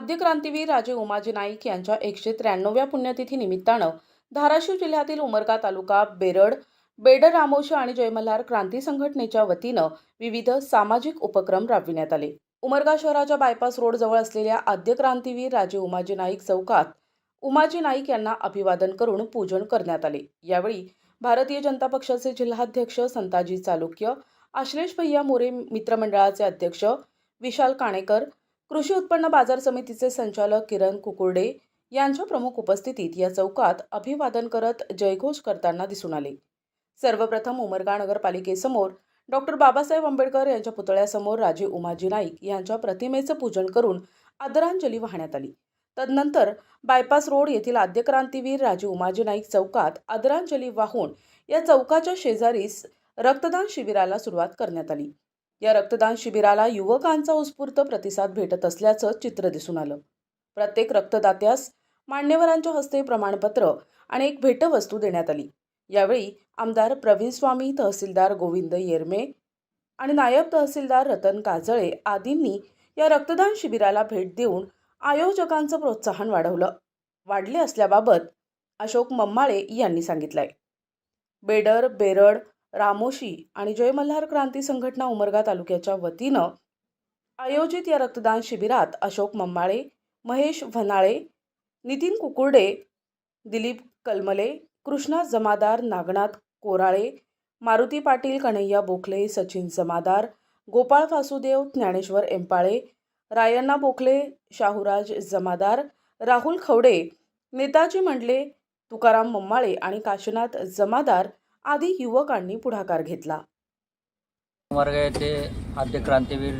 आद्य क्रांतीवीर राजे उमाजी नाईक यांच्या एकशे त्र्याण्णव्या पुण्यतिथी निमित्तानं धाराशिव जिल्ह्यातील उमरगा तालुका बेरड बेडर रामोशी आणि जयमल्हार क्रांती संघटनेच्या वतीनं विविध सामाजिक उपक्रम राबविण्यात आले. उमरगा शहराच्या बायपास रोड जवळ असलेल्या आद्य क्रांतीवीर राजे उमाजी नाईक चौकात उमाजी नाईक यांना अभिवादन करून पूजन करण्यात आले. यावेळी भारतीय जनता पक्षाचे जिल्हाध्यक्ष संताजी चालुक्य आश्लेष भैया मोरे मित्रमंडळाचे अध्यक्ष विशाल काणेकर कृषी उत्पन्न बाजार समितीचे संचालक किरण कुकुर्डे यांच्या प्रमुख उपस्थितीत या चौकात अभिवादन करत जयघोष करताना दिसून आले. सर्वप्रथम उमरगा नगरपालिकेसमोर डॉक्टर बाबासाहेब आंबेडकर यांच्या पुतळ्यासमोर राजे उमाजी नाईक यांच्या प्रतिमेचं पूजन करून आदरांजली वाहण्यात आली. तदनंतर बायपास रोड येथील आद्यक्रांतीवीर राजे उमाजी नाईक चौकात आदरांजली वाहून या चौकाच्या शेजारीस रक्तदान शिबिराला सुरुवात करण्यात आली. या रक्तदान शिबिराला युवकांचा उत्स्फूर्त प्रतिसाद भेटत असल्याचं चित्र दिसून आलं. प्रत्येक रक्तदात्यास मान्यवरांच्या हस्ते प्रमाणपत्र आणि एक भेटवस्तू देण्यात आली. यावेळी आमदार प्रवीण स्वामी तहसीलदार गोविंद येरमे आणि नायब तहसीलदार रतन काजळे आदींनी या रक्तदान शिबिराला भेट देऊन आयोजकांचं प्रोत्साहन वाढवलं. वाढले असल्याबाबत अशोक मम्माळे यांनी सांगितलंय. बेडर बेरड रामोशी आणि जय मल्हार क्रांती संघटना उमरगा तालुक्याच्या वतीनं आयोजित या रक्तदान शिबिरात अशोक मम्माळे महेश भनाळे नितीन कुकुर्डे दिलीप कलमले कृष्णा जमादार नागनाथ कोराळे मारुती पाटील कन्हैया बोखले सचिन जमादार गोपाळ वासुदेव ज्ञानेश्वर एंपाळे रायण्णा बोखले शाहूराज जमादार राहुल खवडे नेताजी मंडले तुकाराम मम्माळे आणि काशीनाथ जमादार आदी युवकांनी पुढाकार घेतला. मार्ग येथे आद्य क्रांतीवीर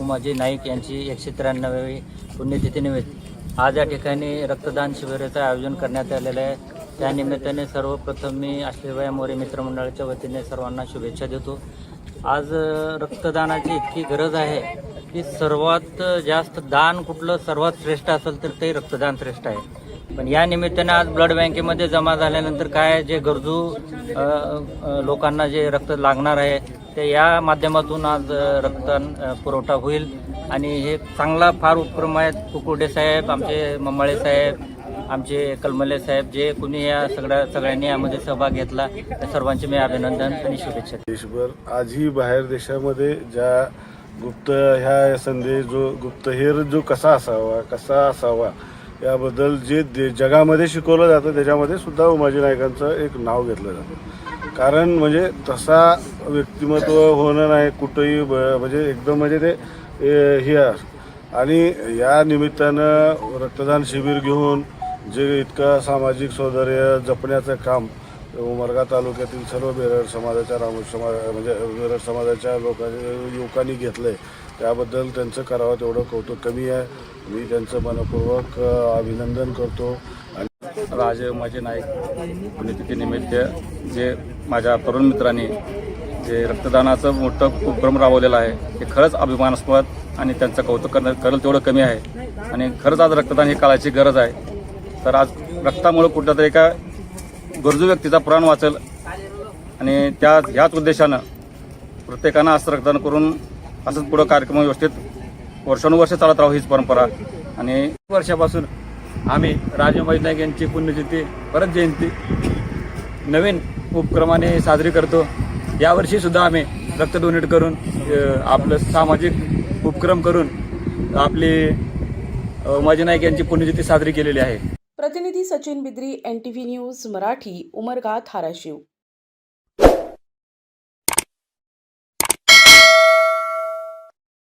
उमाजी नाईक यांची एकशे त्र्याण्णवी पुण्यतिथीनिमित्त आज या ठिकाणी रक्तदान शिबिराचं आयोजन करण्यात आलेलं आहे. त्यानिमित्ताने सर्वप्रथम मी आश्लेबाई मोरे मित्रमंडळाच्या वतीने सर्वांना शुभेच्छा देतो. आज रक्तदानाची इतकी गरज आहे की सर्वात जास्त दान कुठलं सर्वात श्रेष्ठ असेल तर ते रक्तदान श्रेष्ठ आहे. पण या निमित्ताने आज ब्लड बँकेमध्ये जमा झाल्यानंतर काय जे गरजू लोकांना जे रक्त लागणार आहे ते या माध्यमातून आज रक्त पुरवठा होईल. आणि हे चांगला फार उपक्रम आहेत. कुकुडे साहेब आमचे मम्माळे साहेब आमचे कलमले साहेब जे कुणी या सगळ्या सगळ्यांनी यामध्ये सहभाग घेतला त्या सर्वांचे मी अभिनंदन आणि शुभेच्छा देशभर आजही बाहेर देशामध्ये ज्या गुप्त ह्या संदेश जो गुप्तहेर जो कसा असावा कसा असावा याबद्दल जे दे जगामध्ये शिकवलं जातं त्याच्यामध्ये सुद्धा उमाजी नायकांचं एक नाव घेतलं जातं. कारण म्हणजे तसा व्यक्तिमत्व होणं नाही कुठंही ब- म्हणजे एकदम म्हणजे ते हे आणि या निमित्तानं रक्तदान शिबिर घेऊन जे इतकं सामाजिक सौंदर्य जपण्याचं काम उमरगा तालुक्यातील सर्व बेरड समाजाच्या राम समाज म्हणजे बेरड समाजाच्या लोकांनी युवकांनी घेतलं आहे त्याबद्दल त्यांचं करावं तेवढं कौतुक कमी आहे. मी त्यांचं मनपूर्वक अभिनंदन करतो. आणि राजे उमाजी नाईक पुण्यतिथीनिमित्त जे माझ्या तरुण मित्रांनी जे रक्तदानाचं मोठं उपक्रम राबवलेलं आहे हे खरंच अभिमानास्पद आणि त्यांचं कौतुक करणं करेल तेवढं कमी आहे. आणि खरंच आज रक्तदान ही काळाची गरज आहे. तर आज रक्तामुळं कुठल्या तरी एका गरजू व्यक्तीचा प्राण वाचेल. आणि त्या ह्याच उद्देशानं प्रत्येकानं असं रक्तदान करून असंच पुढं कार्यक्रम व्यवस्थित वर्षानुवर्ष चालत राहू हीच परंपरा. आणि वर्षापासून आम्ही राजे नाईक यांची पुण्यतिथी परत जयंती नवीन उपक्रमाने साजरी करतो. यावर्षी सुद्धा आम्ही रक्त डोनेट करून आपलं सामाजिक उपक्रम करून आपली अ, नाईक यांची पुण्यतिथी साजरी केलेली आहे. प्रतिनिधी Sachin Bidri N T V news Marathi Umarga Dharashiv.